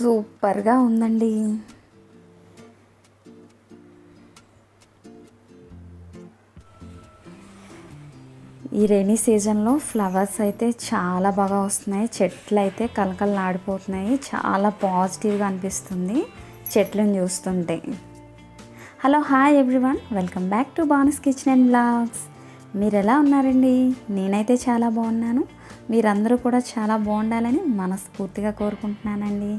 సూపర్గా ఉందండి. ఈ రైనీ సీజన్లో ఫ్లవర్స్ అయితే చాలా బాగా వస్తున్నాయి. చెట్లు అయితే కలకలలాడిపోతున్నాయి చాలా పాజిటివ్గా అనిపిస్తుంది చెట్లను చూస్తుంటే. Hello hi everyone. Welcome back to Banas kitchen and blogs. మీరు ఎలా ఉన్నారండి? నేనైతే చాలా బాగున్నాను. మీరందరూ కూడా చాలా బాగుండాలని మనస్ఫూర్తిగా కోరుకుంటున్నానండి.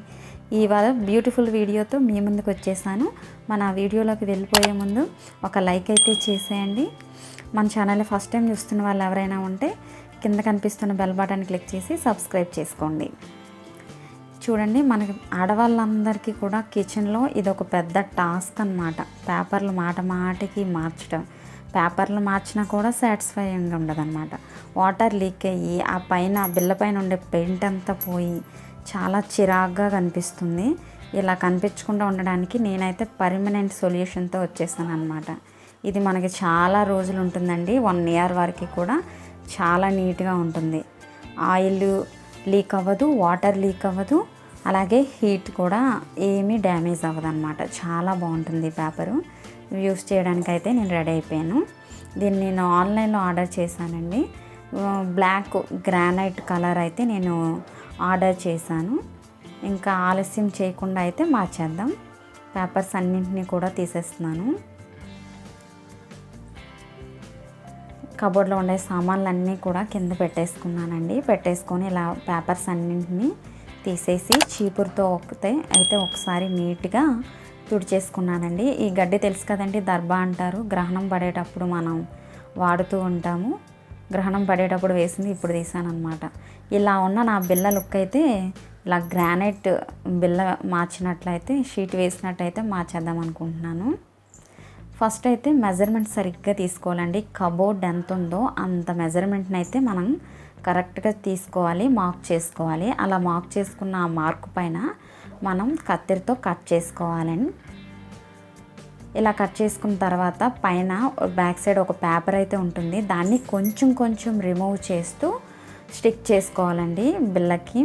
ఇవాళ బ్యూటిఫుల్ వీడియోతో మీ ముందుకు వచ్చేసాను. మన వీడియోలోకి వెళ్ళిపోయే ముందు ఒక లైక్ అయితే చేసేయండి. మన ఛానల్ని ఫస్ట్ టైం చూస్తున్న వాళ్ళు ఎవరైనా ఉంటే కింద కనిపిస్తున్న బెల్ బటన్ క్లిక్ చేసి సబ్స్క్రైబ్ చేసుకోండి. చూడండి మనకి ఆడవాళ్ళందరికీ కూడా కిచెన్లో ఇది ఒక పెద్ద టాస్క్ అనమాట పేపర్లు మాట మాటికి మార్చడం పేపర్లు మార్చినా కూడా సాటిస్ఫైయింగ్ ఉండదన్నమాట. వాటర్ లీక్ అయ్యి ఆ పైన బిల్ల పైన ఉండే పెయింట్ అంతా పోయి చాలా చిరాగ్గా కనిపిస్తుంది. ఇలా కనిపించకుండా ఉండడానికి నేనైతే పర్మనెంట్ సొల్యూషన్తో వచ్చేసాను అనమాట ఇది మనకి చాలా రోజులు ఉంటుందండి. వన్ ఇయర్ వరకు కూడా చాలా నీట్గా ఉంటుంది. ఆయిల్ లీక్ అవ్వదు వాటర్ లీక్ అవ్వదు అలాగే హీట్ కూడా ఏమీ డ్యామేజ్ అవ్వదు అనమాట చాలా బాగుంటుంది ఈ పేపరు. యూస్ చేయడానికి అయితే నేను రెడీ అయిపోయాను. దీన్ని నేను ఆన్లైన్లో ఆర్డర్ చేశానండి. బ్లాక్ గ్రానైట్ కలర్ అయితే నేను ఆర్డర్ చేశాను. ఇంకా ఆలస్యం చేయకుండా అయితే మార్చేద్దాం. పేపర్స్ అన్నింటినీ కూడా తీసేస్తున్నాను. కబోర్డ్లో ఉండే సామాన్లన్నీ కూడా కింద పెట్టేసుకున్నానండి. పెట్టేసుకొని ఇలా పేపర్స్ అన్నింటినీ తీసేసి చీపురుతో ఒకతే అయితే ఒకసారి నీట్గా తుడిచేసుకున్నానండి ఈ గడ్డి తెలుసు కదండి దర్భ అంటారు. గ్రహణం పడేటప్పుడు మనం వాడుతూ ఉంటాము. గ్రహణం పడేటప్పుడు వేసింది ఇప్పుడు తీసానమాట ఇలా ఉన్న నా బిల్ల లుక్ అయితే ఇలా గ్రానైట్ బిల్ల మార్చినట్లయితే షీట్ వేసినట్టయితే మార్చేద్దాం అనుకుంటున్నాను. ఫస్ట్ అయితే మెజర్మెంట్ సరిగ్గా తీసుకోవాలండి. కబోర్డ్ ఎంత ఉందో అంత మెజర్మెంట్ని అయితే మనం కరెక్ట్గా తీసుకోవాలి మార్క్ చేసుకోవాలి. అలా మార్క్ చేసుకున్న ఆ మార్క్ పైన మనం కత్తిరితో కట్ చేసుకోవాలండి. ఇలా కట్ చేసుకున్న తర్వాత పైన బ్యాక్ సైడ్ ఒక పేపర్ అయితే ఉంటుంది. దాన్ని కొంచెం కొంచెం రిమూవ్ చేస్తూ స్టిక్ చేసుకోవాలండి బిల్లకి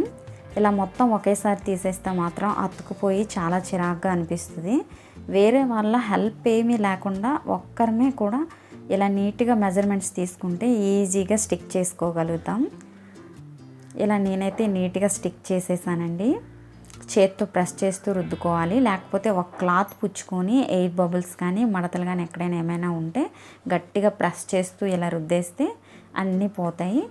ఇలా మొత్తం ఒకేసారి తీసేస్తే మాత్రం అతుకుపోయి చాలా చిరాగ్గా అనిపిస్తుంది. వేరే వాళ్ళ హెల్ప్ ఏమీ లేకుండా ఒక్కరమే కూడా ఇలా నీట్గా మెజర్మెంట్స్ తీసుకుంటే ఈజీగా స్టిక్ చేసుకోగలుగుతాం. ఇలా నేనైతే నీట్గా స్టిక్ చేసేసానండి. చేత్తో ప్రెస్ చేస్తూ రుద్దుకోవాలి. లేకపోతే ఒక క్లాత్ పుచ్చుకొని ఎయిర్ బబుల్స్ కానీ మడతలు కానీ ఎక్కడైనా ఏమైనా ఉంటే గట్టిగా ప్రెస్ చేస్తూ ఇలా రుద్దేస్తే అన్నీ పోతాయి.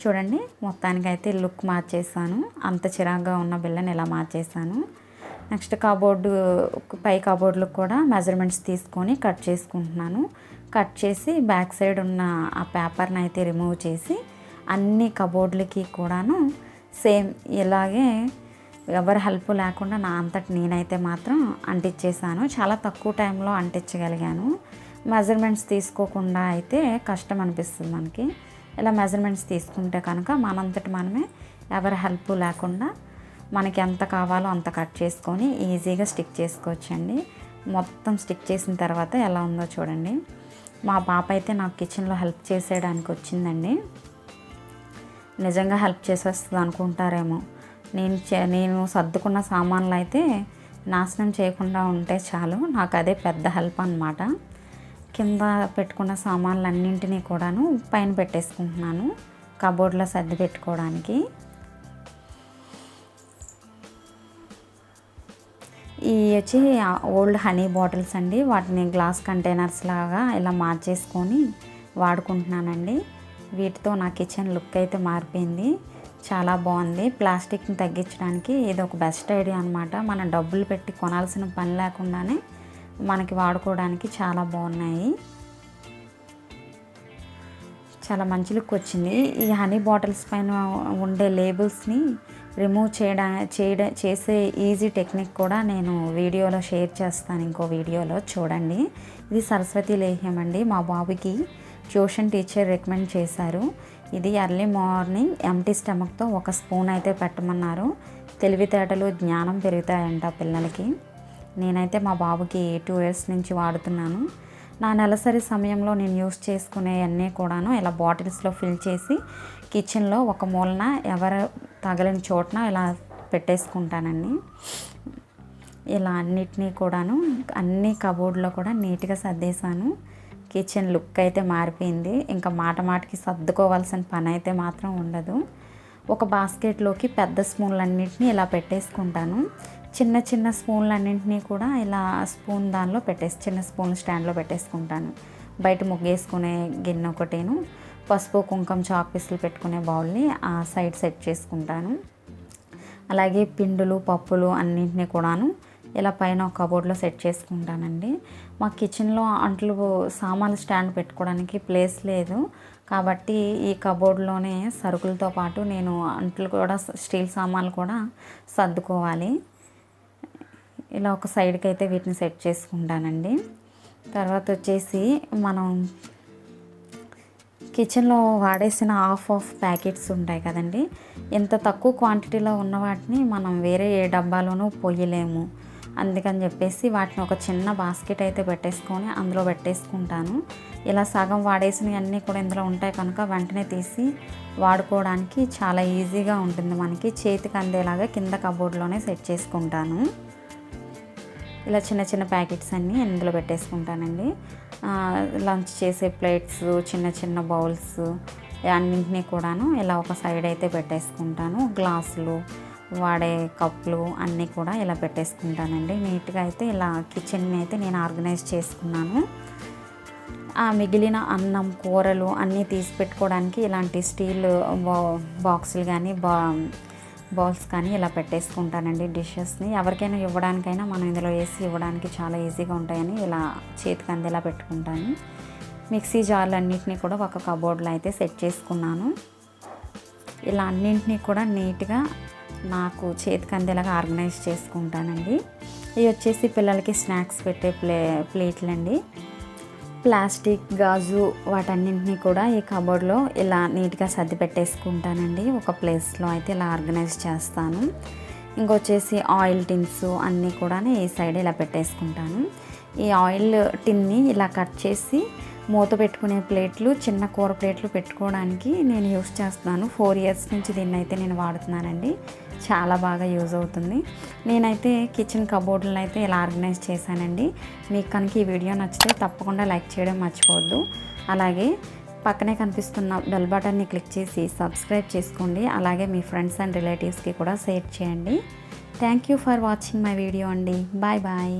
చూడండి మొత్తానికైతే లుక్ మార్చేసాను అంత చిరాగ్గా ఉన్న బిల్లని ఇలా మార్చేసాను నెక్స్ట్ కబోర్డు పై కబోర్డులకు కూడా మెజర్మెంట్స్ తీసుకొని కట్ చేసుకుంటున్నాను. కట్ చేసి బ్యాక్ సైడ్ ఉన్న ఆ పేపర్ని అయితే రిమూవ్ చేసి అన్ని కబోర్డులకి కూడాను సేమ్ ఇలాగే ఎవరి హెల్ప్ లేకుండా నా అంతటి నేనైతే మాత్రం అంటించేసాను చాలా తక్కువ టైంలో అంటించగలిగాను. మెజర్మెంట్స్ తీసుకోకుండా అయితే కష్టం అనిపిస్తుంది మనకి. ఇలా మెజర్మెంట్స్ తీసుకుంటే కనుక మనంతటి మనమే ఎవరి హెల్ప్ లేకుండా మనకి ఎంత కావాలో అంత కట్ చేసుకొని ఈజీగా స్టిక్ చేసుకోవచ్చండి. మొత్తం స్టిక్ చేసిన తర్వాత ఎలా ఉందో చూడండి. మా పాప అయితే నాకు కిచెన్లో హెల్ప్ చేసేయడానికి వచ్చిందండి. నిజంగా హెల్ప్ చేసేస్తుంది అనుకుంటారేమో. నేను నేను సర్దుకున్న సామాన్లు అయితే నాశనం చేయకుండా ఉంటే చాలు. నాకు అదే పెద్ద హెల్ప్ అనమాట కింద పెట్టుకున్న సామాన్లు అన్నింటినీ కూడాను పైన పెట్టేసుకుంటున్నాను. కబోర్డ్లో సర్ది పెట్టుకోవడానికి. ఈ వచ్చి ఓల్డ్ హనీ బాటిల్స్ అండి. వాటిని గ్లాస్ కంటైనర్స్ లాగా ఇలా మార్చేసుకొని వాడుకుంటున్నానండి. వీటితో నా కిచెన్ లుక్ అయితే మారిపోయింది. చాలా బాగుంది. ప్లాస్టిక్ని తగ్గించడానికి ఇది ఒక బెస్ట్ ఐడియా అనమాట మనం డబ్బులు పెట్టి కొనాల్సిన పని లేకుండానే మనకి వాడుకోవడానికి చాలా బాగున్నాయి. చాలా మంచి లుక్ వచ్చింది. ఈ హనీ బాటిల్స్ పైన ఉండే లేబుల్స్ని రిమూవ్ చేయడా చేయడం చేసే ఈజీ టెక్నిక్ కూడా నేను వీడియోలో షేర్ చేస్తాను ఇంకో వీడియోలో. చూడండి. ఇది సరస్వతి లేహ్యం అండి మా బాబుకి. ట్యూషన్ టీచర్ రికమెండ్ చేశారు. ఇది ఎర్లీ మార్నింగ్ ఎంటీ స్టమక్తో ఒక స్పూన్ అయితే పెట్టమన్నారు. తెలివితేటలు జ్ఞానం పెరుగుతాయంట పిల్లలకి. నేనైతే మా బాబుకి టూ ఇయర్స్ నుంచి వాడుతున్నాను. నా నెలసరి సమయంలో నేను యూస్ చేసుకునే అన్నీ కూడాను ఇలా బాటిల్స్లో ఫిల్ చేసి కిచెన్లో ఒక మూలన ఎవరు తగలని చోటన ఇలా పెట్టేసుకుంటానండి. ఇలా అన్నిటినీ కూడాను అన్ని కబోర్డ్లో కూడా నీట్గా సర్దేశాను. కిచెన్ లుక్ అయితే మారిపోయింది. ఇంకా మాట మాటకి సర్దుకోవాల్సిన పని అయితే మాత్రం ఉండదు. ఒక బాస్కెట్లోకి పెద్ద స్పూన్లన్నింటినీ ఇలా పెట్టేసుకుంటాను. చిన్న చిన్న స్పూన్లన్నింటినీ కూడా ఇలా స్పూన్ దానిలో పెట్టేసి చిన్న స్పూన్ స్టాండ్లో పెట్టేసుకుంటాను. బయట ముగ్గేసుకునే గిన్నె ఒకటేను. పసుపు కుంకుమ చాపీసులు పెట్టుకునే బౌల్ని ఆ సైడ్ సెట్ చేసుకుంటాను. అలాగే పిండులు పప్పులు అన్నింటినీ కూడాను ఇలా పైన ఒక కబోర్డ్లో సెట్ చేసుకుంటానండి. మా కిచెన్లో అంట్లు సామాన్లు స్టాండ్ పెట్టుకోవడానికి ప్లేస్ లేదు. కాబట్టి ఈ కబోర్డ్లోనే సరుకులతో పాటు నేను అంట్లు కూడా స్టీల్ సామాన్లు కూడా సర్దుకోవాలి. ఇలా ఒక సైడ్కి అయితే వీటిని సెట్ చేసుకుంటానండి. తర్వాత వచ్చేసి మనం కిచెన్లో వాడేసిన హాఫ్ ఆఫ్ ప్యాకెట్స్ ఉంటాయి కదండి. ఇంత తక్కువ క్వాంటిటీలో ఉన్న వాటిని మనం వేరే ఏ డబ్బాలోనూ పొయ్యలేము అందుకని చెప్పేసి వాటిని ఒక చిన్న బాస్కెట్ అయితే పెట్టేసుకొని అందులో పెట్టేసుకుంటాను. ఇలా సగం వాడేసినవి అన్నీ కూడా ఇందులో ఉంటాయి కనుక వెంటనే తీసి వాడుకోవడానికి చాలా ఈజీగా ఉంటుంది మనకి. చేతికి అందేలాగా కింద కబోర్డ్లోనే సెట్ చేసుకుంటాను. ఇలా చిన్న చిన్న ప్యాకెట్స్ అన్నీ ఇందులో పెట్టేసుకుంటానండి. లంచ్ చేసే ప్లేట్స్ చిన్న చిన్న బౌల్స్ అన్నింటినీ కూడాను ఇలా ఒక సైడ్ అయితే పెట్టేసుకుంటాను. గ్లాసులు వాడే కప్పులు అన్నీ కూడా ఇలా పెట్టేసుకుంటానండి. నీట్గా అయితే ఇలా కిచెన్ని అయితే నేను ఆర్గనైజ్ చేసుకున్నాను. ఆ మిగిలిన అన్నం కూరలు అన్నీ తీసి పెట్టుకోవడానికి ఇలాంటి స్టీల్ బాక్సులు కానీ బా బౌల్స్ కానీ ఇలా పెట్టేసుకుంటానండి డిషెస్ని. ఎవరికైనా ఇవ్వడానికైనా మనం ఇందులో వేసి ఇవ్వడానికి చాలా ఈజీగా ఉంటాయని ఇలా చేతికి అందేలా పెట్టుకుంటాను. మిక్సీ జార్లు అన్నింటినీ కూడా ఒక కబోర్డ్లో అయితే సెట్ చేసుకున్నాను. ఇలా అన్నింటినీ కూడా నీట్గా నాకు చేతికి అందేలాగా ఆర్గనైజ్ చేసుకుంటానండి. ఇవి వచ్చేసి పిల్లలకి స్నాక్స్ పెట్టే ప్లే ప్లేట్లు అండి ప్లాస్టిక్ గాజు వాటన్నింటినీ కూడా ఈ కబోర్డ్లో ఇలా నీట్గా సర్ది పెట్టేసుకుంటానండి. ఒక ప్లేస్లో అయితే ఇలా ఆర్గనైజ్ చేస్తాను. ఇంకొచ్చేసి ఆయిల్ టిన్స్ అన్నీ కూడా ఈ సైడ్ ఇలా పెట్టేసుకుంటాను. ఈ ఆయిల్ టిన్ని ఇలా కట్ చేసి మూత పెట్టుకునే ప్లేట్లు చిన్న కూర ప్లేట్లు పెట్టుకోవడానికి నేను యూస్ చేస్తున్నాను. ఫోర్ ఇయర్స్ నుంచి దీన్ని అయితే నేను వాడుతున్నానండి. చాలా బాగా యూజ్ అవుతుంది. నేనైతే కిచెన్ కబోర్డులను అయితే ఇలా ఆర్గనైజ్ చేశానండి. మీకు కనుక ఈ వీడియో నచ్చితే తప్పకుండా లైక్ చేయడం మర్చిపోవద్దు. అలాగే పక్కనే కనిపిస్తున్న బెల్ బటన్ని క్లిక్ చేసి సబ్స్క్రైబ్ చేసుకోండి. అలాగే మీ ఫ్రెండ్స్ అండ్ రిలేటివ్స్కి కూడా షేర్ చేయండి. Thank you for watching my video అండి. Bye bye.